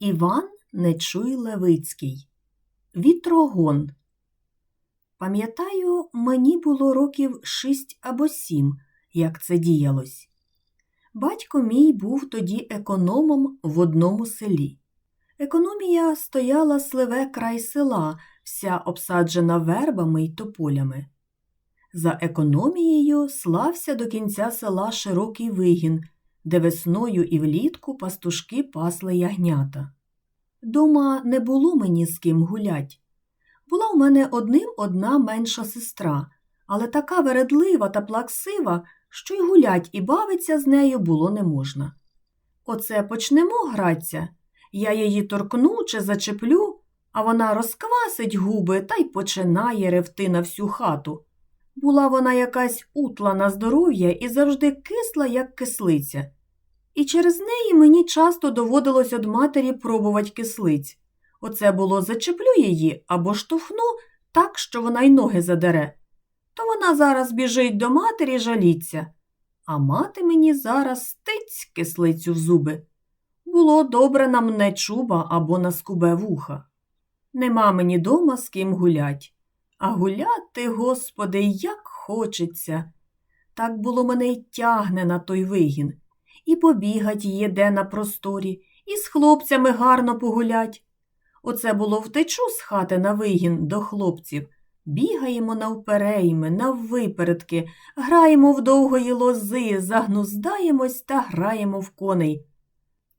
Іван Нечуй Левицький Вітрогон. Пам'ятаю, мені було років шість або сім, як це діялось. Батько мій був тоді економом в одному селі. Економія стояла сливе край села, вся обсаджена вербами й тополями. За економією слався до кінця села широкий вигін, де весною і влітку пастушки пасли ягнята. Дома не було мені з ким гулять. Була у мене одним одна менша сестра, але така вередлива та плаксива, що й гулять і бавиться з нею було не можна. Оце почнемо гратися, я її торкну чи зачеплю, а вона розквасить губи та й починає ревти на всю хату. Була вона якась утла на здоров'я і завжди кисла, як кислиця. І через неї мені часто доводилось од матері пробувати кислиць. Оце було зачеплю її або штовхну так, що вона й ноги задере. То вона зараз біжить до матері жаліться, а мати мені зараз стиць кислицю в зуби. Було добре на мне чуба або на скубе вуха. Нема мені дома з ким гулять. А гуляти, господи, як хочеться. Так було мене й тягне на той вигін. І побігать їде на просторі, і з хлопцями гарно погулять. Оце було втечу з хати на вигін до хлопців. Бігаємо навперейми, наввипередки, граємо в довгої лози, загнуздаємось та граємо в коней.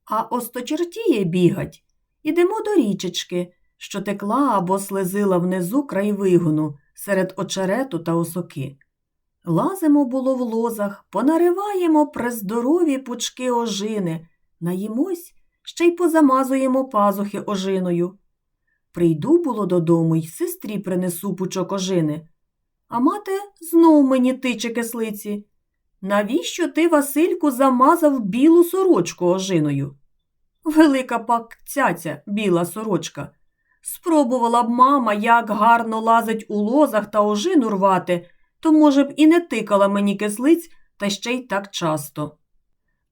А осточертіє бігать. Ідемо до річечки, що текла або слезила внизу край вигону серед очерету та осоки. Лазимо було в лозах, понариваємо прездорові пучки ожини, наїмось, ще й позамазуємо пазухи ожиною. Прийду було додому й сестрі принесу пучок ожини. А мати знов мені тиче кислиці. Навіщо ти, Васильку, замазав білу сорочку ожиною? Велика пак цяця, біла сорочка. Спробувала б мама, як гарно лазить у лозах та ожину рвати, то, може б, і не тикала мені кислиць, та ще й так часто.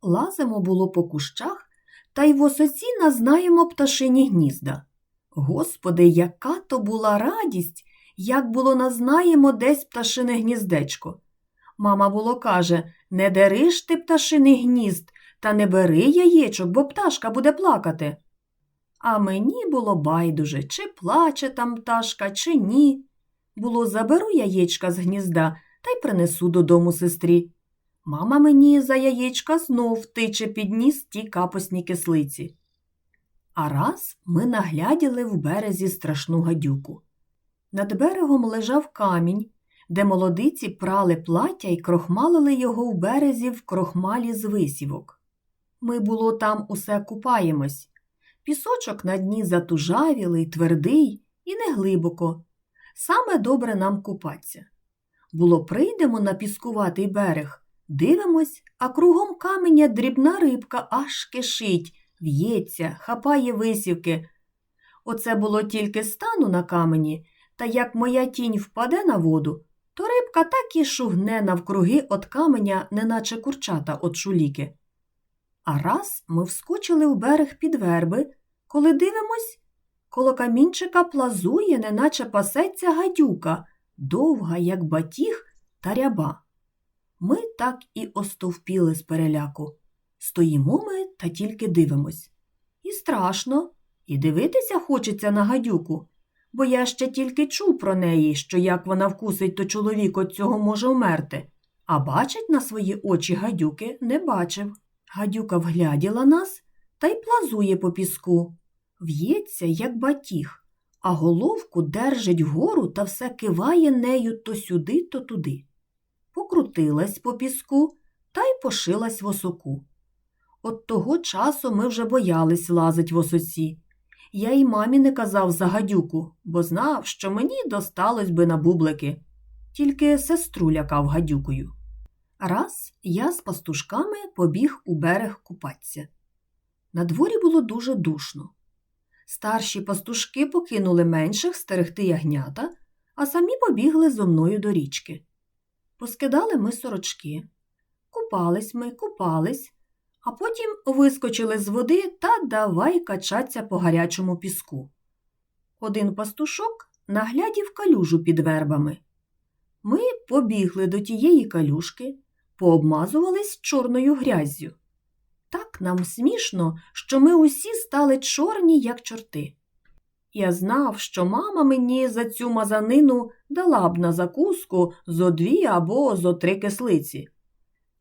Лазимо було по кущах, та й в осоці назнаємо пташині гнізда. Господи, яка то була радість, як було назнаємо десь пташине гніздечко. Мама було каже не дериш ти пташиний гнізд, та не бери яєчок, бо пташка буде плакати. А мені було байдуже, чи плаче там пташка, чи ні. Було, заберу яєчка з гнізда та й принесу додому сестрі. Мама мені за яєчка знов тиче під ніс ті капосні кислиці. А раз ми нагляділи в березі страшну гадюку. Над берегом лежав камінь, де молодиці прали плаття і крохмалили його в березі в крохмалі з висівок. Ми, було, там усе купаємось. Пісочок на дні затужавілий, твердий і неглибоко. Саме добре нам купаться. Було, прийдемо на піскуватий берег, дивимось, а кругом каменя дрібна рибка аж кишить, в'ється, хапає висівки. Оце було тільки стану на камені, та як моя тінь впаде на воду, то рибка так і шугне навкруги от каменя, неначе курчата от шуліки. А раз ми вскочили в берег під верби, коли дивимось, коло камінчика плазує, неначе пасеться гадюка, довга, як батіг та ряба. Ми так і остовпіли з переляку. Стоїмо ми та тільки дивимось. І страшно, і дивитися хочеться на гадюку, бо я ще тільки чув про неї, що як вона вкусить, то чоловік от цього може вмерти, а бачить на свої очі гадюки не бачив. Гадюка вгляділа нас та й плазує по піску. В'ється, як батіг, а головку держить вгору та все киває нею то сюди, то туди. Покрутилась по піску та й пошилась в осоку. От того часу ми вже боялись лазить в осоці. Я й мамі не казав за гадюку, бо знав, що мені досталось би на бублики. Тільки сестру лякав гадюкою. Раз я з пастушками побіг у берег купатися. На дворі було дуже душно. Старші пастушки покинули менших стерегти ягнята, а самі побігли зо мною до річки. Поскидали ми сорочки. Купались ми, купались, а потім вискочили з води та давай качаться по гарячому піску. Один пастушок наглядів калюжу під вербами. Ми побігли до тієї калюшки, пообмазувались чорною гряззю. Так нам смішно, що ми усі стали чорні, як чорти. Я знав, що мама мені за цю мазанину дала б на закуску зо дві або зо три кислиці.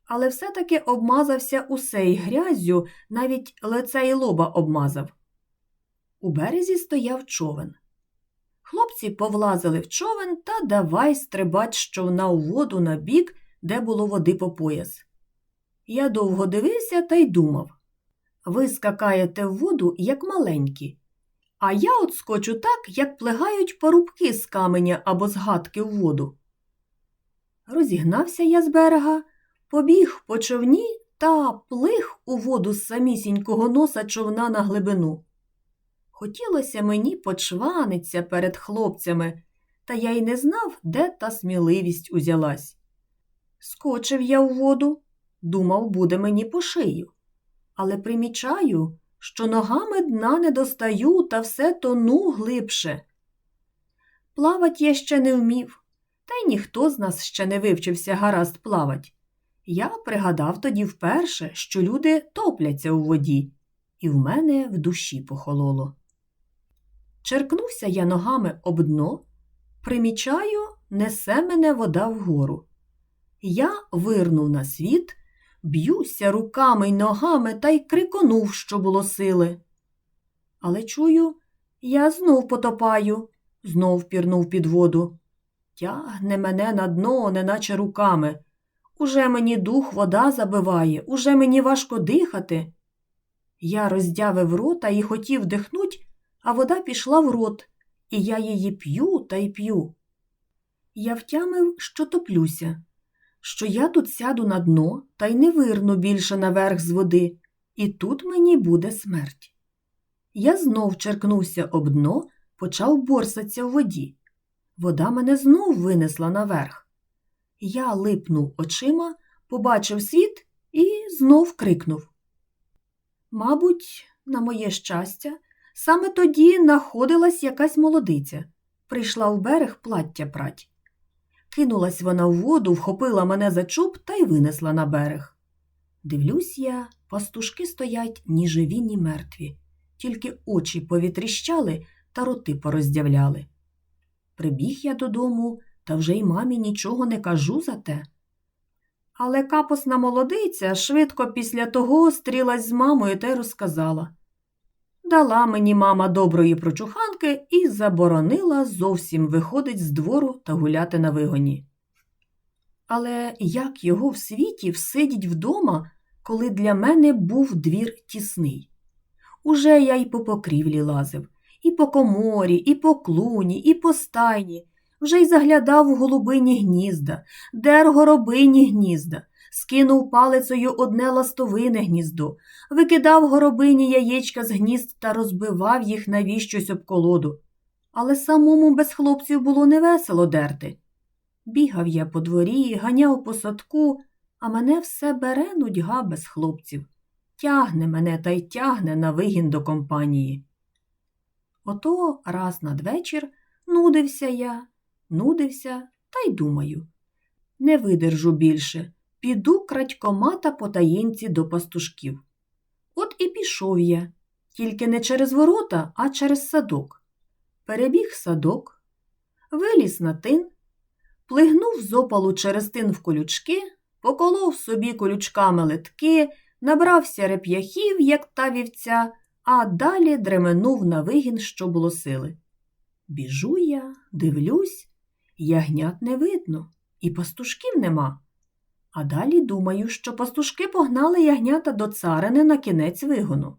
Але все-таки обмазався усей грязю, навіть лице і лоба обмазав. У березі стояв човен. Хлопці повлазили в човен та давай стрибать з човна у воду на бік, де було води по пояс. Я довго дивився та й думав ви скакаєте в воду, як маленькі, а я от скочу так, як плегають парубки з каменя або з гадки в воду. Розігнався я з берега, побіг по човні та плих у воду з самісінького носа човна на глибину. Хотілося мені почваниться перед хлопцями, та я й не знав, де та сміливість узялась. Скочив я в воду, думав, буде мені по шию. Але примічаю, що ногами дна не достаю та все тону глибше. Плавать я ще не вмів, та й ніхто з нас ще не вивчився гаразд плавать. Я пригадав тоді вперше, що люди топляться у воді, і в мене в душі похололо. Черкнувся я ногами об дно, примічаю, несе мене вода вгору. Я вирнув на світ, б'юся руками й ногами та й криконув, що було сили. Але чую, я знов потопаю, знов пірнув під воду. Тягне мене на дно, неначе руками. Уже мені дух вода забиває, уже мені важко дихати. Я роздявив рота і хотів дихнуть, а вода пішла в рот, і я її п'ю та й п'ю. Я втямив, що топлюся, що я тут сяду на дно та й не вирну більше наверх з води, і тут мені буде смерть. Я знов черкнувся об дно, почав борсатися в воді. Вода мене знов винесла наверх. Я липнув очима, побачив світ і знов крикнув. Мабуть, на моє щастя, саме тоді находилась якась молодиця, прийшла в берег плаття прать. Кинулась вона в воду, вхопила мене за чуб та й винесла на берег. Дивлюсь я, пастушки стоять ні живі, ні мертві, тільки очі повітріщали та роти пороздявляли. Прибіг я додому, та вже й мамі нічого не кажу за те. Але капосна молодиця швидко після того стрілась з мамою та й розказала. Дала мені мама доброї прочуханки і заборонила зовсім виходить з двору та гуляти на вигоні. Але як його в світі всидіть вдома, коли для мене був двір тісний? Уже я й по покрівлі лазив, і по коморі, і по клуні, і по стайні, вже й заглядав у голубині гнізда, дер горобині гнізда, скинув палицею одне ластовине гніздо, викидав горобині яєчка з гнізд та розбивав їх навіщось об колоду. Але самому без хлопців було невесело дерти. Бігав я по дворі, ганяв по садку, а мене все бере нудьга без хлопців. Тягне мене та й тягне на вигін до компанії. Ото раз надвечір нудився я, нудився та й думаю. Не видержу більше, піду крадькомата по таєнці до пастушків. От і пішов я, тільки не через ворота, а через садок. Перебіг садок, виліз на тин, плигнув з опалу через тин в колючки, поколов собі колючками литки, набрався реп'яхів, як та вівця, а далі дременув на вигін, що було сили. Біжу я, дивлюсь, ягнят не видно, і пастушків нема. А далі думаю, що пастушки погнали ягнята до царини на кінець вигону.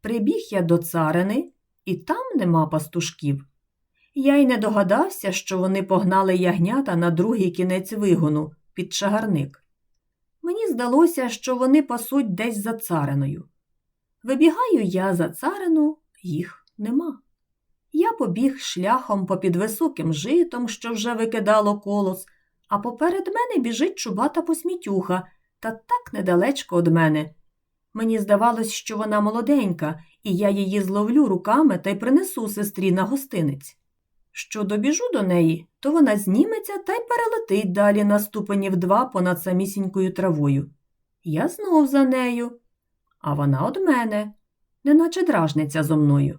Прибіг я до царини, і там нема пастушків. Я й не догадався, що вони погнали ягнята на другий кінець вигону під чагарник. Мені здалося, що вони пасуть десь за цариною. Вибігаю я за царину, їх нема. Я побіг шляхом попід високим житом, що вже викидало колос, а поперед мене біжить чубата посмітюха та так недалечко од мене. Мені здавалось, що вона молоденька, і я її зловлю руками та й принесу сестрі на гостинець. Що добіжу до неї, то вона зніметься та й перелетить далі на ступенів два понад самісінькою травою. Я знов за нею, а вона од мене, неначе дражниця зо мною.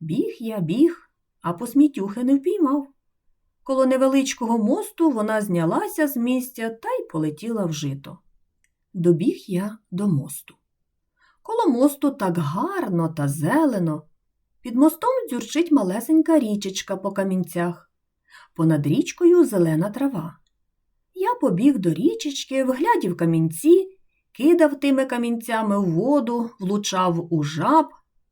Біг я біг, а посмітюхи не впіймав. Коло невеличкого мосту вона знялася з місця та й полетіла в жито. Добіг я до мосту. Коло мосту так гарно та зелено. Під мостом дзюрчить малесенька річечка по камінцях. Понад річкою зелена трава. Я побіг до річечки, вглядів камінці, кидав тими камінцями в воду, влучав у жаб,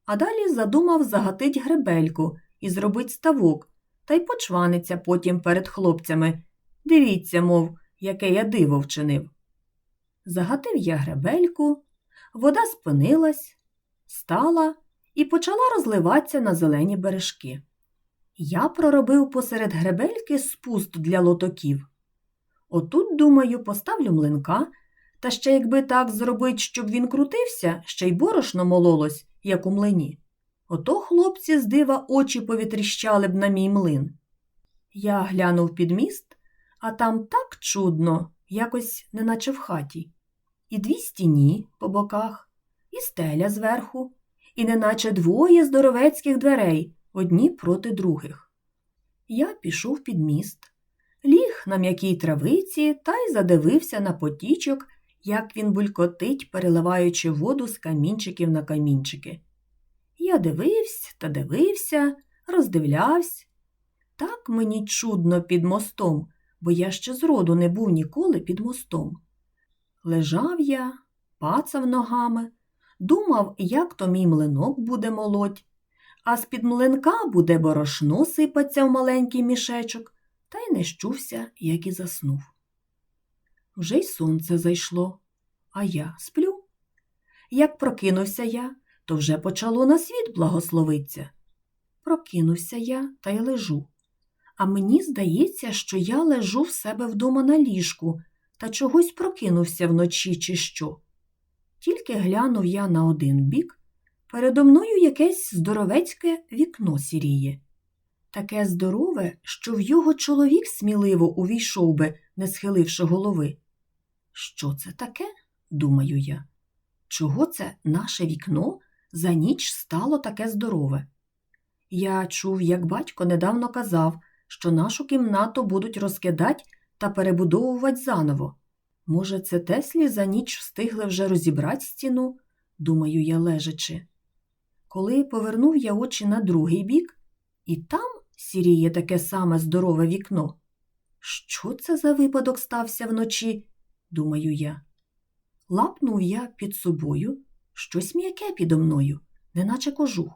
а далі задумав загатить гребельку і зробить ставок, та й почваниться потім перед хлопцями. Дивіться, мов, яке я диво вчинив. Загатив я гребельку, вода спинилась, стала і почала розливатися на зелені бережки. Я проробив посеред гребельки спуст для лотоків. Отут, думаю, поставлю млинка, та ще якби так зробить, щоб він крутився, ще й борошно мололось, як у млині. Ото хлопці з дива очі повітріщали б на мій млин. Я глянув під міст, а там так чудно, якось неначе в хаті. І дві стіні по боках, і стеля зверху, і неначе двоє здоровецьких дверей, одні проти других. Я пішов під міст, ліг на м'якій травиці та й задивився на потічок, як він булькотить, переливаючи воду з камінчиків на камінчики. Я дивився та дивився, роздивлявся. Так мені чудно під мостом, бо я ще зроду не був ніколи під мостом. Лежав я, пацав ногами, думав, як то мій млинок буде молоть, а з-під млинка буде борошно сипаться в маленький мішечок, та й не щувся, як і заснув. Вже й сонце зайшло, а я сплю. Як прокинувся я, то вже почало на світ благословиться. Прокинувся я та й лежу. А мені здається, що я лежу в себе вдома на ліжку та чогось прокинувся вночі, чи що. Тільки глянув я на один бік, передо мною якесь здоровецьке вікно сіріє. Таке здорове, що в його чоловік сміливо увійшов би, не схиливши голови. Що це таке? думаю я. Чого це наше вікно за ніч стало таке здорове? Я чув, як батько недавно казав, що нашу кімнату будуть розкидати та перебудовувати заново. Може, це Теслі за ніч встигли вже розібрати стіну, думаю я лежачи. Коли повернув я очі на другий бік, і там сіріє таке саме здорове вікно. Що це за випадок стався вночі? думаю я. Лапнув я під собою щось м'яке підо мною, неначе кожух.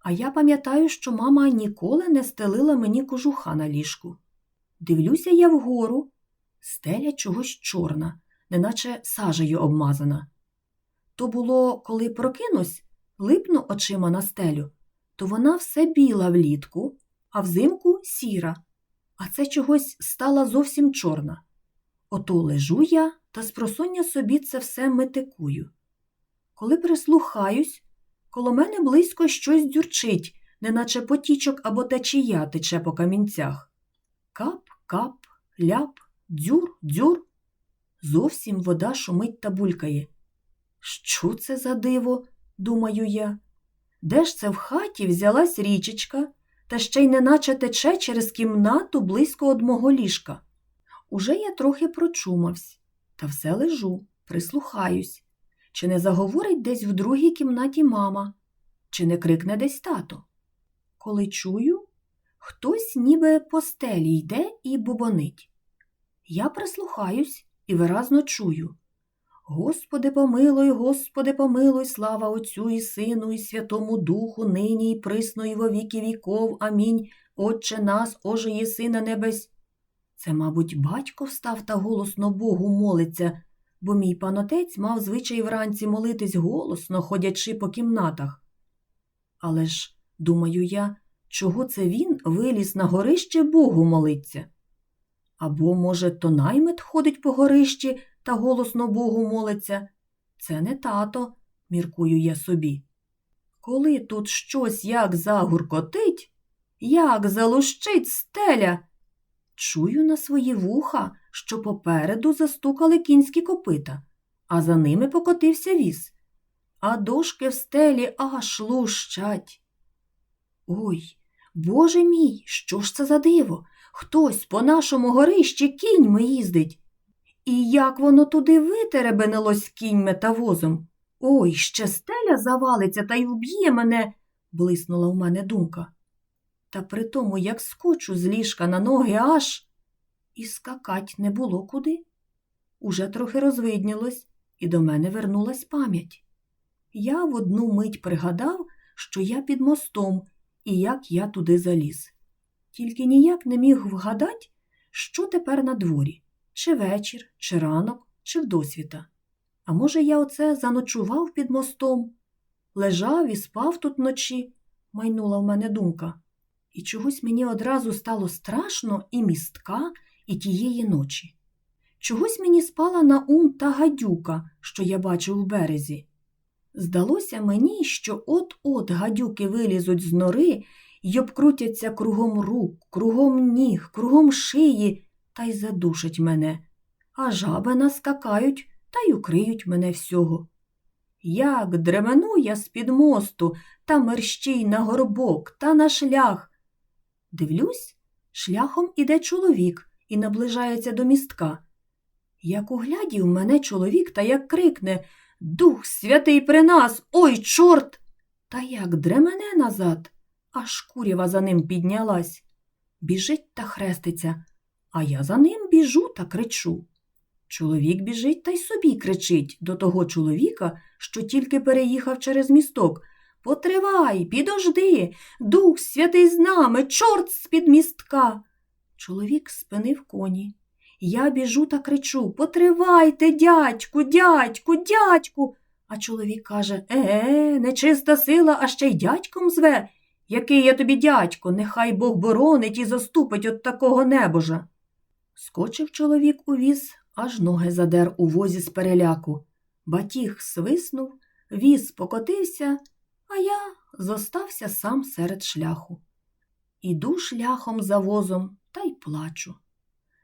А я пам'ятаю, що мама ніколи не стелила мені кожуха на ліжку. Дивлюся я вгору, стеля чогось чорна, неначе сажею обмазана. То було, коли прокинусь, липну очима на стелю, то вона все біла влітку, а взимку сіра, а це чогось стала зовсім чорна. Ото лежу я та спросоння собі це все метикую. Коли прислухаюсь, коло мене близько щось дзюрчить, неначе потічок або течія тече по камінцях. Кап, кап, ляп, дзюр, дзюр. Зовсім вода шумить та булькає. Що це за диво? думаю я. Де ж це в хаті взялась річечка, та ще й неначе тече через кімнату близько од мого ліжка. Уже я трохи прочумавсь, та все лежу, прислухаюсь. Чи не заговорить десь в другій кімнаті мама, чи не крикне десь тато? Коли чую, хтось ніби по стелі йде і бубонить. Я прислухаюсь і виразно чую. Господи, помилуй, Господи, помилуй, слава Отцю і Сину, і Святому Духу, нині і присно, і во віки віков. Амінь. Отче нас, оже єси на небес. Це, мабуть, батько встав та голосно Богу молиться, бо мій панотець мав звичай вранці молитись голосно, ходячи по кімнатах. Але ж, думаю я, чого це він виліз на горище Богу молиться? Або, може, то наймит ходить по горищі та голосно Богу молиться, Це не тато, міркую я собі. Коли тут щось як загуркотить, як залущить стеля, чую на свої вуха, що попереду застукали кінські копита, а за ними покотився віз, а дошки в стелі аж лущать. Ой, боже мій, що ж це за диво? Хтось по нашому горищі кіньми їздить. І як воно туди витеребенилось кіньми та возом? Ой, ще стеля завалиться та й вб'є мене, блиснула у мене думка. Та при тому, як скочу з ліжка на ноги аж і скакать не було куди. Уже трохи розвиднілось, і до мене вернулась пам'ять. Я в одну мить пригадав, що я під мостом і як я туди заліз. Тільки ніяк не міг вгадати, що тепер на дворі, чи вечір, чи ранок, чи вдосвіта. А може, я оце заночував під мостом, лежав і спав тут вночі, майнула в мене думка. І чогось мені одразу стало страшно і містка, і тієї ночі. Чогось мені спала на ум та гадюка, що я бачив у березі. Здалося мені, що от-от гадюки вилізуть з нори й обкрутяться кругом рук, кругом ніг, кругом шиї та й задушать мене, а жаби наскакають та й укриють мене всього. Як дремену я з-під мосту та мерщій на горбок та на шлях. Дивлюсь, шляхом іде чоловік і наближається до містка. Як углядів мене чоловік та як крикне Дух святий при нас, ой, чорт! Та як дремене назад, аж курява за ним піднялась. Біжить та хреститься, а я за ним біжу та кричу. Чоловік біжить та й собі кричить до того чоловіка, що тільки переїхав через місток. Потривай, підожди, дух святий з нами, чорт з-під містка. Чоловік спинив коні. Я біжу та кричу Потривайте, дядьку, дядьку, дядьку. А чоловік каже Е, нечиста сила, а ще й дядьком зве. Який я тобі дядько, нехай Бог боронить і заступить от такого небожа. Скочив чоловік у віз, аж ноги задер у возі з переляку. Батіг свиснув, віз покотився, а я зостався сам серед шляху. Іду шляхом за возом та й плачу.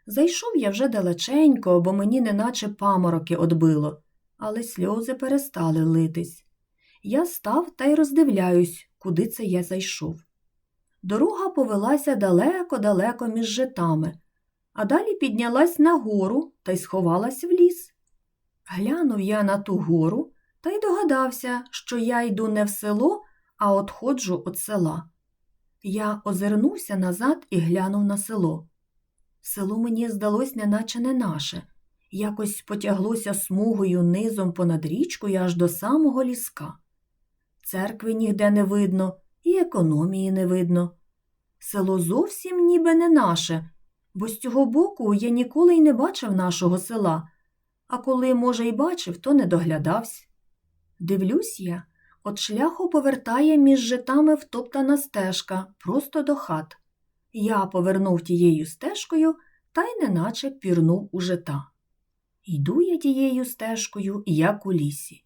Зайшов я вже далеченько, бо мені неначе памороки одбило, але сльози перестали литись. Я став та й роздивляюсь, куди це я зайшов. Дорога повелася далеко-далеко між житами, а далі піднялась на гору та й сховалась в ліс. Глянув я на ту гору та й догадався, що я йду не в село, а отходжу від села. Я озирнувся назад і глянув на село. Село мені здалось неначе не наше, якось потяглося смугою низом понад річкою аж до самого ліска. Церкви ніде не видно, і економії не видно. Село зовсім ніби не наше, бо з цього боку я ніколи й не бачив нашого села, а коли, може, й бачив, то не доглядався. Дивлюсь я, от шляху повертає між житами втоптана стежка просто до хат. Я повернув тією стежкою та й неначе пірнув у жита. Йду я тією стежкою, як у лісі.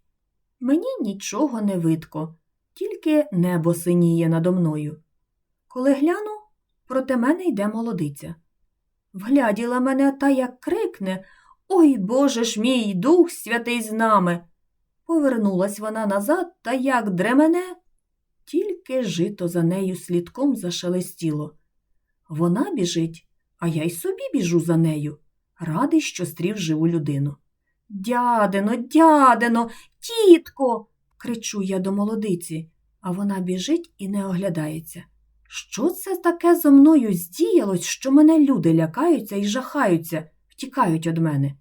Мені нічого не видко, тільки небо синіє надо мною. Коли гляну, проти мене йде молодиця. Вгляділа мене та як крикне Ой Боже ж мій, дух святий з нами. Повернулась вона назад та як дремене, тільки жито за нею слідком зашелестіло. Вона біжить, а я й собі біжу за нею, радий, що стрів живу людину. Дядино, дядино, тітко. кричу я до молодиці, а вона біжить і не оглядається. Що це таке зо мною здіялось, що мене люди лякаються і жахаються, втікають від мене?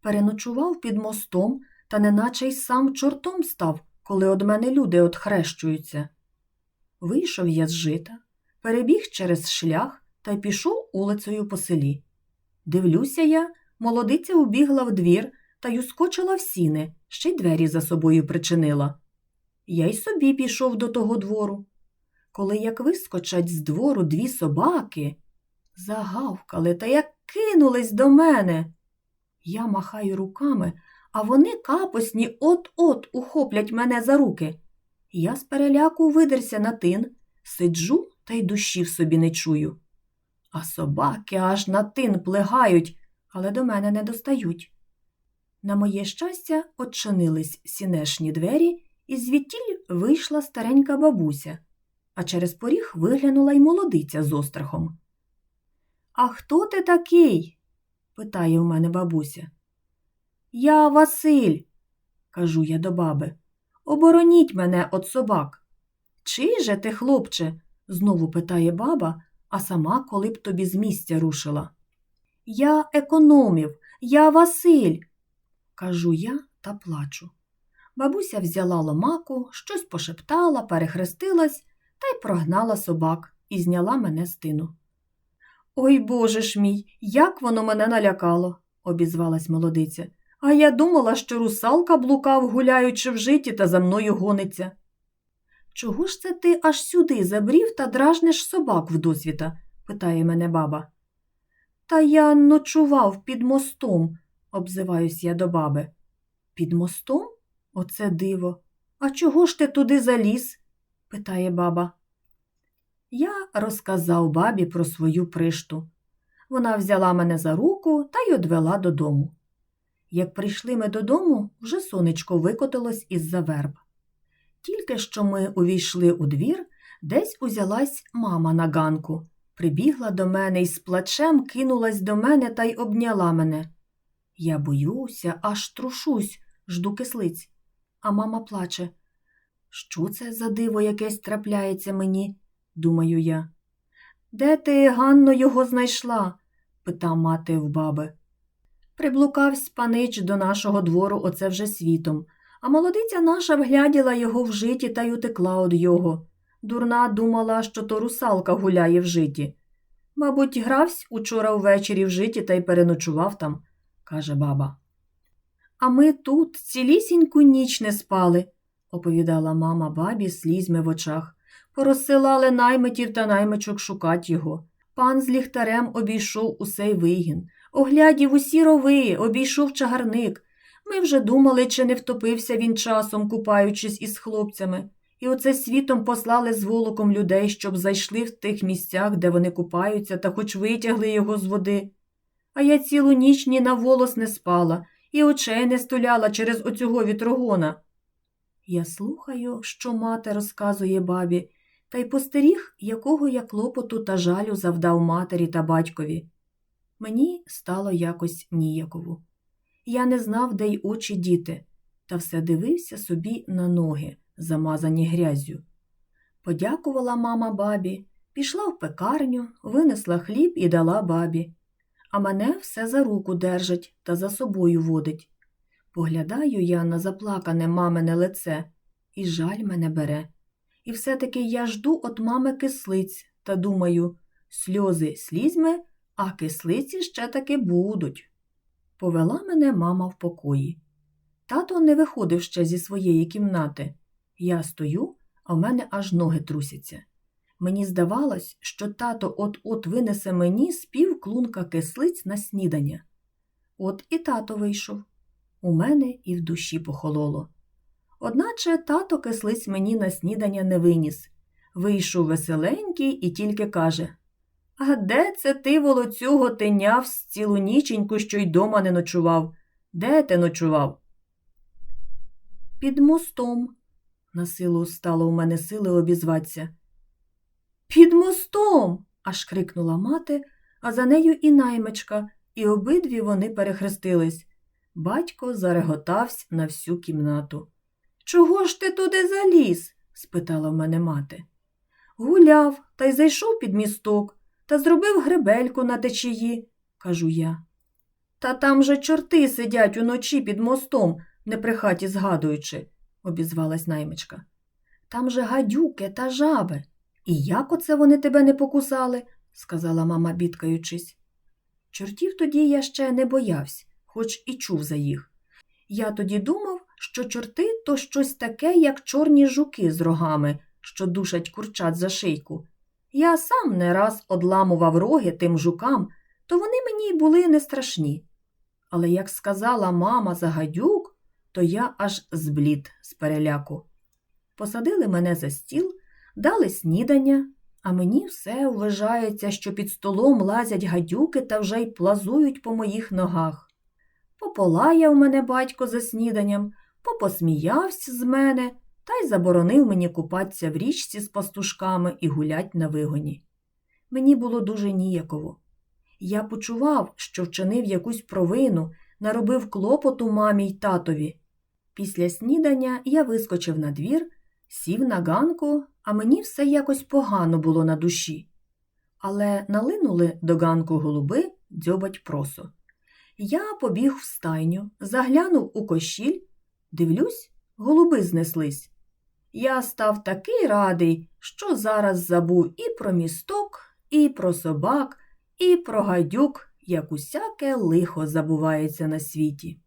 Переночував під мостом, та неначе й сам чортом став, коли од мене люди отхрещуються. Вийшов я з жита, перебіг через шлях та пішов улицею по селі. Дивлюся я, молодиця убігла в двір та й ускочила в сіни, ще й двері за собою причинила. Я й собі пішов до того двору. Коли як вискочать з двору дві собаки, загавкали та як кинулись до мене. Я махаю руками, а вони капосні от-от ухоплять мене за руки. Я з переляку видерся на тин, сиджу та й душі в собі не чую. А собаки аж на тин плегають, але до мене не достають. На моє щастя, очинились сінешні двері, і звідтіль вийшла старенька бабуся, а через поріг виглянула й молодиця з острахом. А хто ти такий? питає в мене бабуся. Я Василь, кажу я до баби. Обороніть мене від собак. Чий же ти, хлопче? знову питає баба, а сама коли б тобі з місця рушила. Я економів, я Василь, кажу я та плачу. Бабуся взяла ломаку, щось пошептала, перехрестилась та й прогнала собак і зняла мене з тину. Ой боже ж мій, як воно мене налякало, обізвалась молодиця. А я думала, що русалка блукав, гуляючи в житті та за мною гониться. Чого ж це ти аж сюди забрів та дражниш собак вдосвіта? питає мене баба. Та я ночував під мостом, обзиваюсь я до баби. Під мостом? Оце диво. А чого ж ти туди заліз? питає баба. Я розказав бабі про свою пришту. Вона взяла мене за руку та й одвела додому. Як прийшли ми додому, вже сонечко викотилось із-за верб. Тільки що ми увійшли у двір, десь узялась мама на ганку, прибігла до мене і з плачем кинулась до мене та й обняла мене. Я боюся, аж трушусь, жду кислиць. А мама плаче. Що це за диво якесь трапляється мені? думаю я. Де ти, Ганно, його знайшла? пита мати в баби. Приблукавсь панич до нашого двору оце вже світом, а молодиця наша вгляділа його в житі та й утекла од його. Дурна думала, що то русалка гуляє в житі. Мабуть, гравсь учора ввечері в житі та й переночував там, каже баба. А ми тут цілісіньку ніч не спали, оповідала мама бабі слізьми в очах. Порозсилали наймитів та наймичок шукать його. Пан з ліхтарем обійшов усей вигін, оглядів усі рови, обійшов чагарник. Ми вже думали, чи не втопився він часом, купаючись із хлопцями, і оце світом послали з волоком людей, щоб зайшли в тих місцях, де вони купаються, та хоч витягли його з води. А я цілу ніч ні на волос не спала і очей не стуляла через оцього вітрогона. Я слухаю, що мати розказує бабі, та й постеріг, якого я клопоту та жалю завдав матері та батькові. Мені стало якось ніяково. Я не знав, де й очі діти, та все дивився собі на ноги, замазані грязю. Подякувала мама бабі, пішла в пекарню, винесла хліб і дала бабі. А мене все за руку держить та за собою водить. Поглядаю я на заплакане мамине лице, і жаль мене бере. І все-таки я жду от мами кислиць та думаю, сльози слізьми, а кислиці ще таки будуть. Повела мене мама в покої. Тато не виходив ще зі своєї кімнати. Я стою, а в мене аж ноги трусяться. Мені здавалось, що тато от-от винесе мені з пів клунка кислиць на снідання. От і тато вийшов. У мене і в душі похололо. Одначе тато кислиць мені на снідання не виніс. Вийшов веселенький і тільки каже А де це ти, волоцюго, тиняв з цілу ніченьку, що й дома не ночував? Де ти ночував? Під мостом. На силу стало у мене сили обізватися. Під мостом. аж крикнула мати, а за нею і наймичка, і обидві вони перехрестились. Батько зареготався на всю кімнату. Чого ж ти туди заліз? спитала в мене мати. Гуляв та й зайшов під місток та зробив гребельку на течії, кажу я. Та там же чорти сидять уночі під мостом, не при хаті згадуючи, обізвалась наймичка. Там же гадюки та жаби. І як оце вони тебе не покусали? сказала мама, бідкаючись. Чортів тоді я ще не боявся, хоч і чув за їх. Я тоді думав, що чорти то щось таке, як чорні жуки з рогами, що душать курчат за шийку. Я сам не раз одламував роги тим жукам, то вони мені й були не страшні. Але як сказала мама за гадюк, то я аж зблід з переляку. Посадили мене за стіл, дали снідання, а мені все вважається, що під столом лазять гадюки та вже й плазують по моїх ногах. Пополаяв мене батько за сніданням, попосміявся з мене та й заборонив мені купатися в річці з пастушками і гулять на вигоні. Мені було дуже ніяково. Я почував, що вчинив якусь провину, наробив клопоту мамі й татові. Після снідання я вискочив на двір, сів на ганку, а мені все якось погано було на душі. Але налинули до ганку голуби дзьобать просо. Я побіг в стайню, заглянув у кощіль, дивлюсь, голуби знеслись. Я став такий радий, що зараз забув і про місток, і про собак, і про гадюк, як усяке лихо забувається на світі.